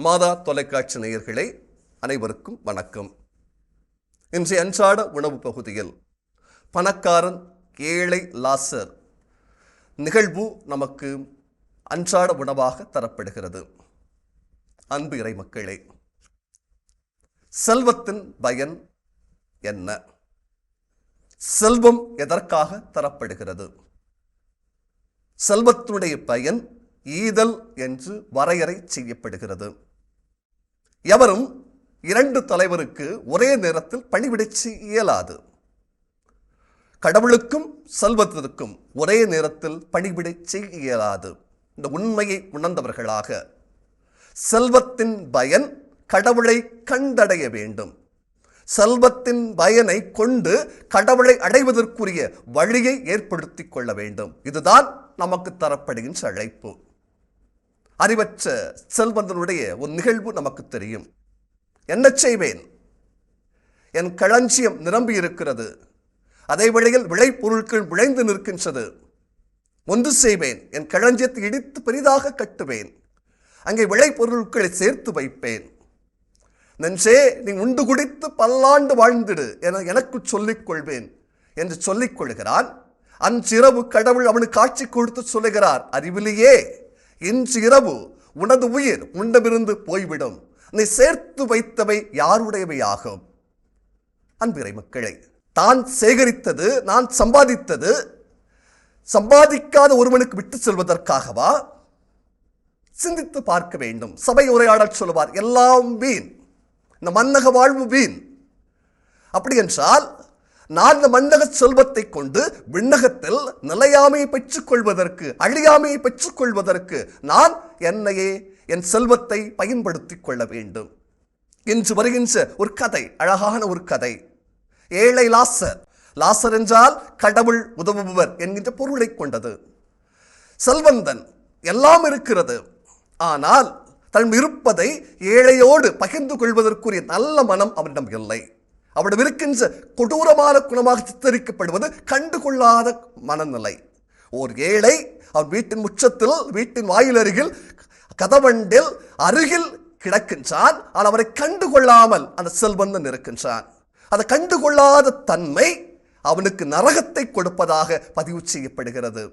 மாதா தொலைக்காட்சி நேயர்களே அனைவருக்கும் வணக்கம். இன்றைய அன்றாட உணவு பகுதியில் பணக்காரன் ஏழை லாசர் நிகழ்வு நமக்கு அன்றாட உணவாக தரப்படுகிறது. அன்பு இறை மக்களே செல்வத்தின் பயன் என்ன? செல்வம் எதற்காக தரப்படுகிறது? செல்வத்தினுடைய பயன் ஈதல் என்று வரையறை செய்யப்படுகிறது. எவரும் இரண்டு தலைவருக்கு ஒரே நேரத்தில் பணிவிடை இயலாது கடவுளுக்கும் செல்வத்திற்கும் ஒரே நேரத்தில் பணிவிடை செய்ய இயலாது இந்த உண்மையை உணர்ந்தவர்களாக செல்வத்தின் பயன் கடவுளை கண்டடைய வேண்டும். செல்வத்தின் பயனை கொண்டு கடவுளை அடைவதற்குரிய வழியை ஏற்படுத்திக் கொள்ள வேண்டும். இதுதான் நமக்கு தரப்படுகின்ற அழைப்பு. அறிவற்ற செல்வந்தனுடைய ஒரு நிகழ்வு நமக்கு தெரியும். என்ன செய்வேன்? என் களஞ்சியம் நிரம்பி இருக்கிறது. அதே வேளையில் விளைபொருட்கள் விளைந்து நிற்கின்றது. ஒன்று செய்வேன். என் களஞ்சியத்தை இடித்து பெரிதாக கட்டுவேன். அங்கே விளைபொருட்களை சேர்த்து வைப்பேன். நெஞ்சே நீ உண்டு குடித்து பல்லாண்டு வாழ்ந்திடு என எனக்கு சொல்லிக் கொள்வேன் என்று சொல்லிக் கொள்கிறான் அன்றிரவு கடவுள் அவனுக்கு காட்சி கொடுத்து சொல்லுகிறார். அறிவிலேயே இன்று இரவு உனது உயிர் உண்டமிருந்து போய்விடும். நீ சேர்த்து வைத்தவை யாருடையவையாகும்? அன்பிறை மக்களை தான் சேகரித்தது நான் சம்பாதித்தது. சம்பாதிக்காத ஒருவனுக்கு விட்டு செல்வதற்காகவா? சிந்தித்து பார்க்க வேண்டும். சபை உரையாடல் சொல்லுவார் எல்லாம் வீண். இந்த மன்னக வாழ்வு வீண். அப்படி என்றால் நான் இந்த செல்வத்தை கொண்டு விண்ணகத்தில் நிலையாமையை பெற்றுக் கொள்வதற்கு அழியாமையை பெற்றுக் கொள்வதற்கு நான் என்னையே என் செல்வத்தை பயன்படுத்திக் கொள்ள வேண்டும். இன்று வருகின்ற ஒரு கதை அழகான ஒரு கதை. ஏழை லாசர். லாசர் என்றால் கடவுள் உதவுபவர் என்கின்ற பொருளை கொண்டது. செல்வந்தன். எல்லாம் இருக்கிறது. ஆனால் தன் இருப்பதை ஏழையோடு பகிர்ந்து கொள்வதற்குரிய நல்ல மனம் அவனிடம் இல்லை. அவனிடம் இருக்கின்ற கொடூரமான குணமாக சித்தரிக்கப்படுவது கண்டுகொள்ளாத மனநிலை. ஓர் ஏழை அவன் வீட்டின் முற்றத்தில் வீட்டின் வாயில் அருகில் கதவண்டில் அருகில் கிடக்கின்றான். ஆனால் அவரை கண்டுகொள்ளாமல் அந்த செல்வந்தன் இருக்கின்றான். அதை கண்டுகொள்ளாத தன்மை அவனுக்கு நரகத்தை கொடுப்பதாக பதிவு செய்யப்படுகிறது.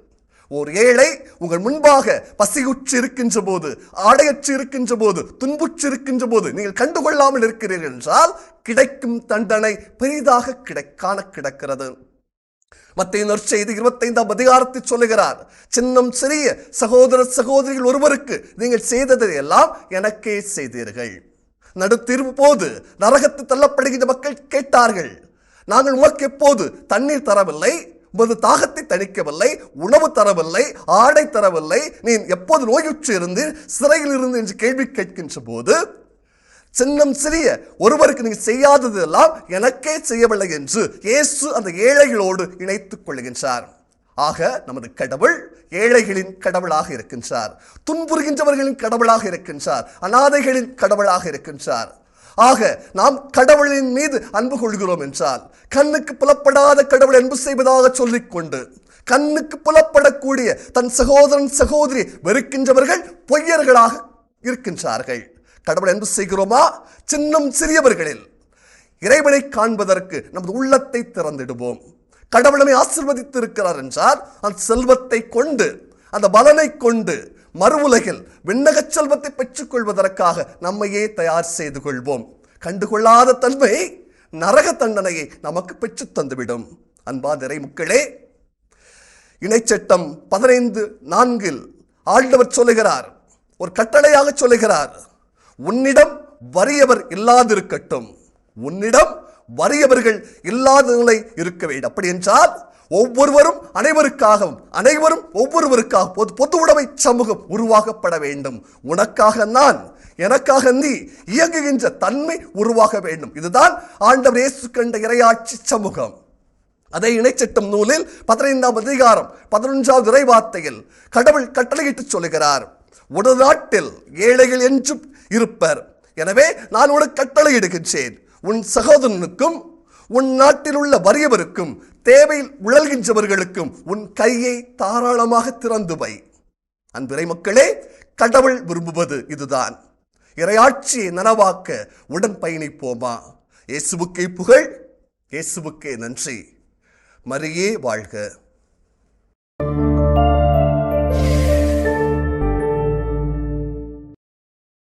ஓர் ஏழை உங்கள் முன்பாக பசியுற்று இருக்கின்ற போது ஆடையற்று இருக்கின்ற போது துன்புற்று இருக்கின்ற போது நீங்கள் கண்டுகொள்ளாமல் இருக்கிறீர்கள் என்றால் கிடைக்கும் தண்டனை பெரிதாக கிடைக்கான கிடக்கிறது. மத்திய நற்செய்தி இருபத்தைந்தாம் அதிகாரத்தை சொல்லுகிறார் சின்னம் சிறிய சகோதர சகோதரிகள் ஒருவருக்கு நீங்கள் செய்ததை எல்லாம் எனக்கே செய்தீர்கள். நடுத்தீர்வு போது நரகத்து தள்ளப்படுகின்ற மக்கள் கேட்டார்கள் நாங்கள் உமக்கு எப்போது தண்ணீர் தரவில்லை? உமது தாகத்தை தணிக்கவில்லை உணவு தரவில்லை ஆடை தரவில்லை. நீ எப்போது நோயுற்று இருந்து சிறையில் இருந்து என்று கேள்வி கேட்கின்ற போது சின்னம் சிறிய ஒருவருக்கு நீங்க செய்யாதது எல்லாம் எனக்கே செய்யவில்லை என்று இயேசு அந்த ஏழைகளோடு இணைத்துக் கொள்கின்றார். ஆக நமது கடவுள் ஏழைகளின் கடவுளாக இருக்கின்றார். துன்புறுகின்றவர்களின் கடவுளாக இருக்கின்றார். அனாதைகளின் கடவுளாக இருக்கின்றார். ஆக நாம் கடவுளின் மீது அன்பு கொள்கிறோம் என்றால் கண்ணுக்கு புலப்படாத கடவுள் அன்பு செய்வதாக சொல்லிக்கொண்டு கண்ணுக்கு புலப்படக்கூடிய தன் சகோதரன் சகோதரி வெறுக்கின்றவர்கள் பொய்யர்களாக இருக்கின்றார்கள். கடவுள் அன்பு செய்கிறோமா? சின்னம் சிறியவர்களில். இறைவனை காண்பதற்கு நமது உள்ளத்தை திறந்திடுவோம். கடவுளமை ஆசிர்வதித்திருக்கிறார் என்றால் அந்த செல்வத்தை கொண்டு அந்த பலனை கொண்டு மறு உலகில் விண்ணக செல்வத்தை பெற்றுக்கொள்வதற்காக நம்மையே தயார் செய்து கொள்வோம். கண்டுகொள்ளாத தன்மை நரக தண்டனையை நமக்கு பெற்று தந்துவிடும். அன்பாதிரை மக்களே இணைச்சட்டம் பதினைந்து நான்கில் ஆண்டவர் சொல்லுகிறார் ஒரு கட்டளையாக சொல்லுகிறார் உன்னிடம் வறியவர் இல்லாதிருக்கட்டும். உன்னிடம் வறியவர்கள் இல்லாத நிலை இருக்க வேண்டும் அப்படி என்றால் ஒவ்வொருவரும் அனைவருக்காகவும் அனைவரும் ஒவ்வொருவருக்காக பொது பொது உடைமை சமூகம் உருவாக்கப்பட வேண்டும். உனக்காக நான் எனக்காக நீ இயங்குகின்ற தன்மை உருவாக வேண்டும். இதுதான் ஆண்டவர் இயேசு கண்ட இரையாட்சி சமூகம். அதே இணைச்சட்டம் நூலில் பதினைந்தாம் அதிகாரம் பதினொன்றாவது இறைவார்த்தையில் கடவுள் கட்டளையிட்டு சொல்லுகிறார். ஒரு நாட்டில் ஏழைகள் என்றும் இருப்பர். எனவே நான் உனக்கு கட்டளையிடுகின்றேன். உன் சகோதரனுக்கும் உன் நாட்டில் உள்ள வறியவருக்கும் தேவையில் உழல்கின்றவர்களுக்கும் உன் கையை தாராளமாக திறந்து வை. அன்பிறை மக்களே கடவுள் விரும்புவது இதுதான். இறையாட்சியை நனவாக்க உடன் பயணிப்போமா? இயேசுவுக்கே புகழ் இயேசுவுக்கே நன்றி. மரியே வாழ்க.